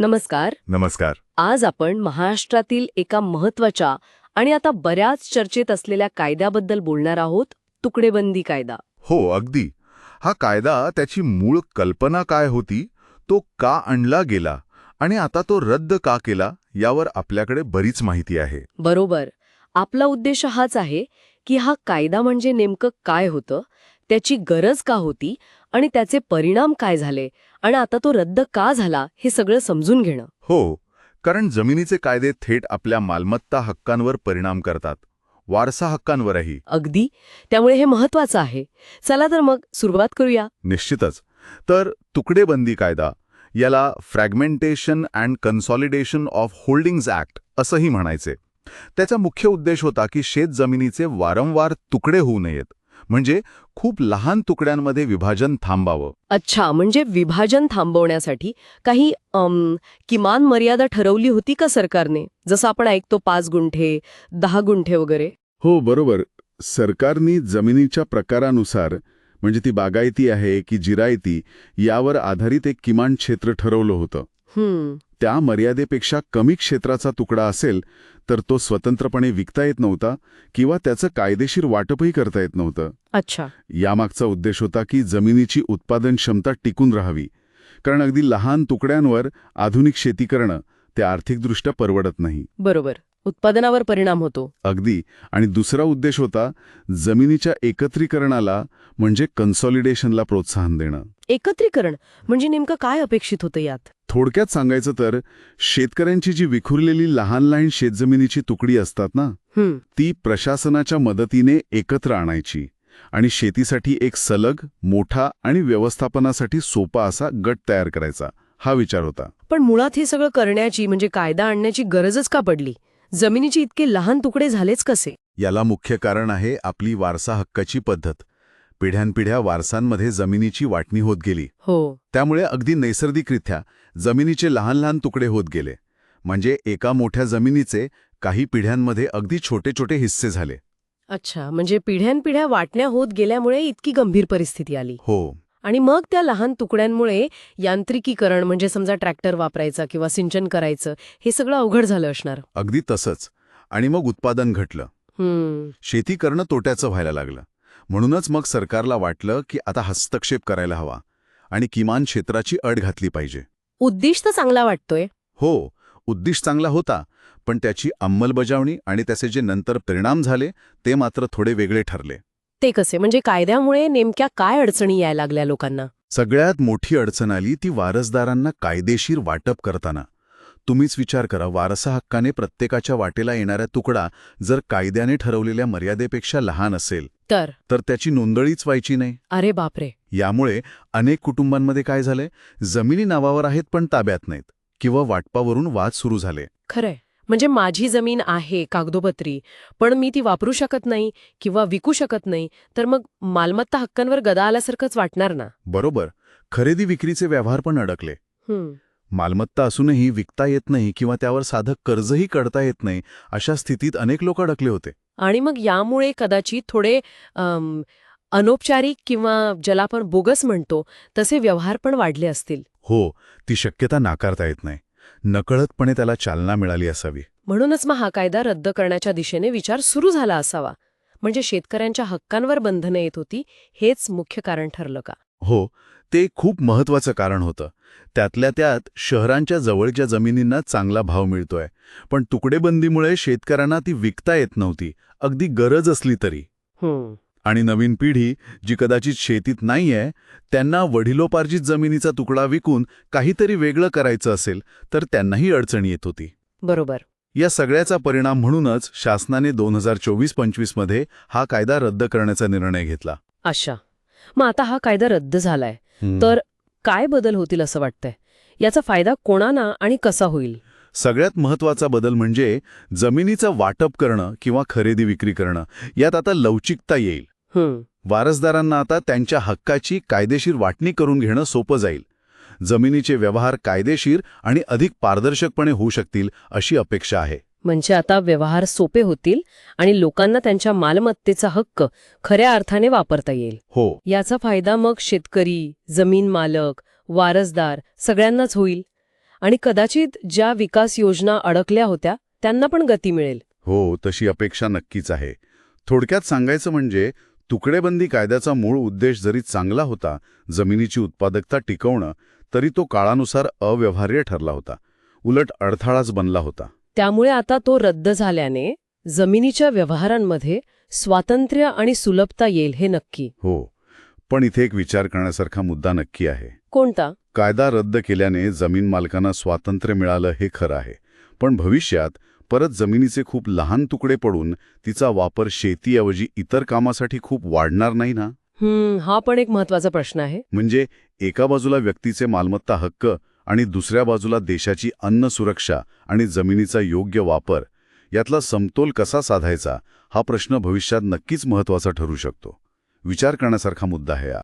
नमस्कार. नमस्कार. आज आपण महाराष्ट्रातील एका महत्त्वाच्या आणि आता बऱ्याच चर्चेत असलेल्या कायद्याबद्दल बोलणार आहोत तुकडेबंदी कायदा. हो अगदी. हा कायदा त्याची मूळ कल्पना काय होती तो का आणला गेला आणि आता तो रद्द का केला यावर आपल्याकडे बरीच माहिती आहे. बरोबर. आपला उद्देश हाच आहे की हा कायदा म्हणजे नेमकं काय होतं त्याची गरज का होती आणि त्याचे परिणाम काय झाले आणि आता तो रद्द का झाला हे सगळं समजून घेणं. हो कारण जमिनीचे कायदे थेट आपल्या मालमत्ता हक्कांवर परिणाम करतात. वारसा हक्कांवरही. अगदी. त्यामुळे हे महत्वाचं आहे. चला तर मग सुरुवात करूया. निश्चितच. तर तुकडेबंदी कायदा याला fragmentation and consolidation of holdings act असंही म्हणायचे. त्याचा मुख्य उद्देश होता की शेत जमिनीचे वारंवार तुकडे होऊ नयेत. म्हणजे खूप लहान तुकड्यांमध्ये विभाजन थांबावं. अच्छा म्हणजे विभाजन थांबवण्यासाठी काही किमान मर्यादा ठरवली होती का सरकारने? जसं आपण ऐकतो पाच गुंठे दहा गुंठे वगैरे? हो बरोबर. सरकारनी जमिनीच्या प्रकारानुसार म्हणजे ती बागायती आहे की जिरायती यावर आधारित एक किमान क्षेत्र ठरवलं होतं. त्या मर्यादेपेक्षा कमी क्षेत्राचा तुकडा असेल तर तो स्वतंत्रपणे विकता येत नव्हता किंवा त्याचं कायदेशीर वाटपही करता येत नव्हतं. अच्छा. यामागचा उद्देश होता की जमिनीची उत्पादन क्षमता टिकून राहावी. कारण अगदी लहान तुकड्यांवर आधुनिक शेती करणं ते आर्थिकदृष्ट्या परवडत नाही. बरोबर. उत्पादनावर परिणाम होतो. अगदी. आणि दुसरा उद्देश होता जमिनीच्या एकत्रीकरणाला म्हणजे कन्सॉलिडेशनला प्रोत्साहन देणं. एकत्रीकरण म्हणजे नेमकं काय अपेक्षित होतं यात? थोडक्यात सांगायचं तर शेतकऱ्यांची जी विखुरलेली लहान लहान शेतजमिनीची तुकडी असतात ना ती प्रशासनाच्या मदतीने एकत्र आणायची आणि शेतीसाठी एक सलग मोठा आणि व्यवस्थापनासाठी सोपा असा गट तयार करायचा हा विचार होता. पण मुळात हे सगळं करण्याची म्हणजे कायदा आणण्याची गरजच का पडली? जमिनीचे इतके लहान तुकडे झालेच कसे? याला मुख्य कारण आहे आपली वारसा हक्काची पद्धत. पिढ्यानपिढ्या वारसांमध्ये जमिनीची वाटणी होत गेली. हो. त्यामुळे अगदी नैसर्गिकरित्या जमिनीचे लहान लहान तुकडे होत गेले. म्हणजे एका मोठ्या जमिनीचे काही पिढ्यांमध्ये अगदी छोटे छोटे हिस्से झाले. अच्छा म्हणजे पिढ्यानपिढ्या वाटण्या होत गेल्यामुळे इतकी गंभीर परिस्थिती आली. हो. आणि मग त्या लहान तुकड्यांमुळे यांत्रिकीकरण म्हणजे समजा ट्रॅक्टर वापरायचा किंवा सिंचन करायचं हे सगळं अवघड झालं असणार. अगदी तसंच. आणि मग उत्पादन घटलं. शेती करणं तोट्याचं व्हायला लागलं. म्हणूनच मग सरकारला वाटलं की आता हस्तक्षेप करायला हवा आणि किमान क्षेत्राची अट घातली पाहिजे. उद्दिष्ट चांगला वाटतोय. हो उद्दिष्ट चांगला होता पण त्याची अंमलबजावणी आणि त्याचे जे नंतर परिणाम झाले ते मात्र थोडे वेगळे ठरले. ते कसे? म्हणजे कायद्यामुळे नेमक्या काय अडचणी यायला लागल्या लोकांना? सगळ्यात मोठी अडचण आली ती वारसदारांना कायदेशीर वाटप करताना. तुम्हीच विचार करा वारसा हक्काने प्रत्येकाच्या वाटेला येणाऱ्या तुकडा जर कायद्याने ठरवलेल्या मर्यादेपेक्षा लहान असेल तर? तर त्याची नोंदणीच व्हायची नाही. अरे बापरे. यामुळे अनेक कुटुंबांमध्ये काय झालंय जमिनी नावावर आहेत पण ताब्यात नाहीत किंवा वाटपावरून वाद सुरू झाले. खरंय. म्हणजे माझी जमीन आहे कागदोपत्री पण मी ती वापरू शकत नाही किंवा विकू शकत नाही तर मग मालमत्ता हक्कांवर गदा आल्यासारखंच वाटणार ना? बरोबर. खरेदी विक्रीचे व्यवहार पण अडकले. मालमत्ता असूनही विकता येत नाही किंवा त्यावर साधं कर्जही काढता येत नाही अशा स्थितीत अनेक लोक अडकले होते. आणि मग यामुळे कदाचित थोडे अनौपचारिक किंवा ज्याला आपण बोगस म्हणतो तसे व्यवहार पण वाढले असतील. हो ती शक्यता नाकारता येत नाही. नकळतपणे त्याला चालना मिळाली असावी. म्हणूनच मग हा कायदा रद्द करण्याच्या दिशेने विचार सुरू झाला असावा. म्हणजे शेतकऱ्यांच्या हक्कांवर बंधनं येत होती हेच मुख्य कारण ठरलं का? हो ते खूप महत्वाचं कारण होतं. त्यातल्या त्यात शहरांच्या जवळच्या जमिनींना चांगला भाव मिळतोय पण तुकडेबंदीमुळे शेतकऱ्यांना ती विकता येत नव्हती अगदी गरज असली तरी. आणि नवीन पिढी जी कदाचित शेतीत नाहीये त्यांना वडिलोपार्जित जमिनीचा तुकडा विकून काहीतरी वेगळं करायचं असेल तर त्यांनाही अडचण येत होती. बरोबर. या सगळ्याचा परिणाम म्हणूनच शासनाने दोन हजार चोवीस पंचवीसमध्ये हा कायदा रद्द करण्याचा निर्णय घेतला. अच्छा. मग आता हा कायदा रद्द झालाय. तर काय बदल होतील असं वाटतंय? याचा फायदा कोणाना आणि कसा होईल? सगळ्यात महत्त्वाचा बदल म्हणजे जमिनीचं वाटप करणं किंवा खरेदी विक्री करणं. यात आता लवचिकता येईल. वारसदारांना आता त्यांच्या हक्काची कायदेशीर वाटणी करून घेणं सोपं जाईल. जमिनीचे व्यवहार कायदेशीर आणि अधिक पारदर्शकपणे होऊ शकतील अशी अपेक्षा आहे. म्हणजे आता व्यवहार सोपे होतील आणि लोकांना त्यांच्या मालमत्तेचा हक्क खऱ्या अर्थाने वापरता येईल. हो. याचा फायदा मग शेतकरी जमीन मालक वारसदार सगळ्यांनाच होईल. आणि कदाचित ज्या विकास योजना अडकल्या होत्या त्यांना पण गती मिळेल. हो तशी अपेक्षा नक्कीच आहे. थोडक्यात सांगायचं म्हणजे तुकडेबंदी कायद्याचा मूळ उद्देश जरी चांगला होता जमिनीची उत्पादकता टिकवणं तरी तो काळानुसार अव्यवहार्य ठरला होता. उलट अडथळाच बनला होता. त्यामुळे आता तो रद्द झाल्याने जमिनीच्या व्यवहारांमध्ये स्वातंत्र्य आणि सुलभता येईल हे नक्की. हो पण इथे एक विचार करण्यासारखा मुद्दा नक्की आहे. कोणता? कायदा रद्द केल्याने जमीन मालकांना स्वातंत्र्य मिळालं हे खरं आहे. पण भविष्यात परत जमिनीचे खूप लहान तुकडे पडून तिचा वापर शेतीऐवजी इतर कामासाठी खूप वाढणार नाही ना? हा पण एक महत्त्वाचा प्रश्न आहे. म्हणजे एका बाजूला व्यक्तीचे मालमत्ता हक्क आणि दुसऱ्या बाजूला देशाची अन्न सुरक्षा आणि जमिनीचा योग्य वापर यातला समतोल कसा साधायचा हा प्रश्न भविष्यात नक्कीच महत्त्वाचा ठरू शकतो. विचार करण्यासारखा मुद्दा आहे हा.